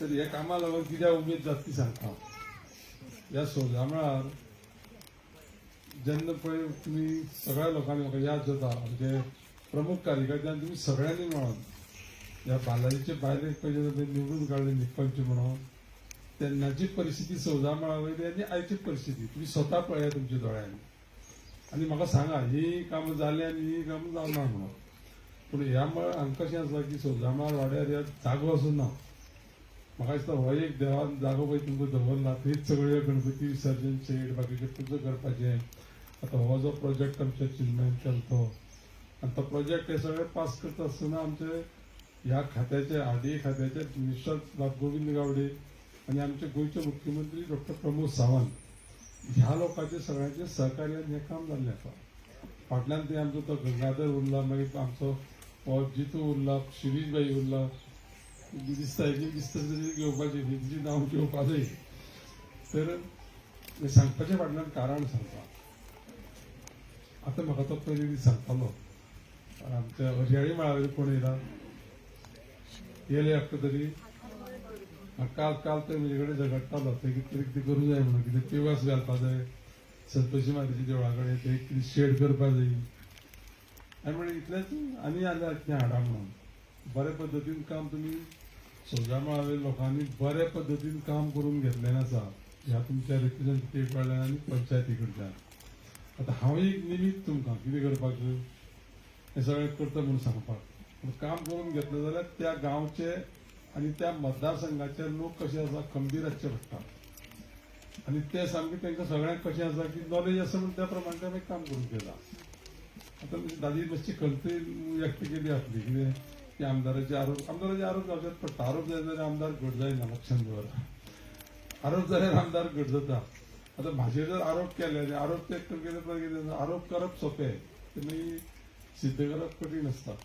तर हे कामा लागून कित्याक उमेद जाता ती सांगता. ह्या सोजा मळार जेन्ना पळय तुमी सगळ्या लोकांनी म्हाका याद जाता म्हणजे प्रमुख कार्यकर्त्यान तुमी सगळ्यांनी मेळोन ह्या बालाजीचे भायर पयले निवडून काडले निपंच म्हणून. तेन्नाची परिस्थिती सौदा मळा वयली आनी आयची परिस्थिती तुमी स्वता पळया तुमच्या दोळ्यांनी आनी म्हाका सांगा ही कामां जाली आनी ही कामां जावना म्हणून. पूण ह्या मळ हांगा कशें आसा की सौदा मळार वाड्यार ह्या जागो असो ना म्हाका दिसता हो एक देवान जागो पळय तुमकां दवरला थंयच सगळे गणपती विसर्जन शेड बाकीचे पुजो करपाचे आतां हो जो प्रोजेक्ट आमच्या चिन्मयान चलतो आनी तो प्रोजेक्ट हे सगळे पास करता आसतना आमचे ह्या खात्याचे आरडीए खात्याचे मिनिस्टर बाब गोविंद गावडे आणि आमचे गोयचे मुख्यमंत्री डॉक्टर प्रमोद सावंत ह्या लोकांचे सगळ्यांचे सहकार्यान हें काम जाल्लें आसा फाटल्यान ते आमचो तो गंगाधर उरला मागीर आमचो हो जितू उरला शिरीषबाई उरला दिसता दिसतं दिसता तरी तिची नांव घेवपा जाय तर सांगपाचे फाटल्यान कारण सांगता आतां म्हाका तो पयलीं दीस सांगतालो आमच्या हरयाळी मळावेले कोण येयला गेले हक्क तरी काल काल ते म्हजे कडेन झगडटालो ते कितें कितें करूं जाय म्हणून कितें पिवास घालपा जाय सप्तशी मातेच्या देवळा कडेन ते कितें शेड करपा जाय हांवें म्हणलें इतलेंच आनी आल्या कितें हाडा म्हणून बरे पद्दतीन काम तुमी सोजा मळावेल्या लोकांनी बरे पद्दतीन काम करून घेतलें आसा ह्या तुमच्या रिप्रेझेंटेटिव्ह कडल्यान आनी पंचायती कडल्यान आतां हांव एक निमित्त तुमकां कितें करपाक हें सगळें करता म्हणून सांगपाक. पूण काम करून घेतलें जाल्यार त्या गांवचे आनी त्या मतदारसंघाचे लोक कशे आसा खंबीर आसचे पडटा आनी ते सामके तांकां सगळ्यांक कशें आसा की नॉलेज आसा म्हणून त्या प्रमाणे आमी काम करून घेता आतां दादी मातशी खंतय व्यक्त केली आसली कितें? की आमदाराचे आरोप आमदाराचे आरोप जावचेच पडटा आरोप जाय जाल्यार आमदार घट जायना लक्षांत दवर आरोप जाल्यार आमदार घट जाता आतां म्हाजेर जर आरोप केले आणि आरोप ते केले कितें आरोप करप सोंपें ते मागीर सिद्ध करप कठीण आसता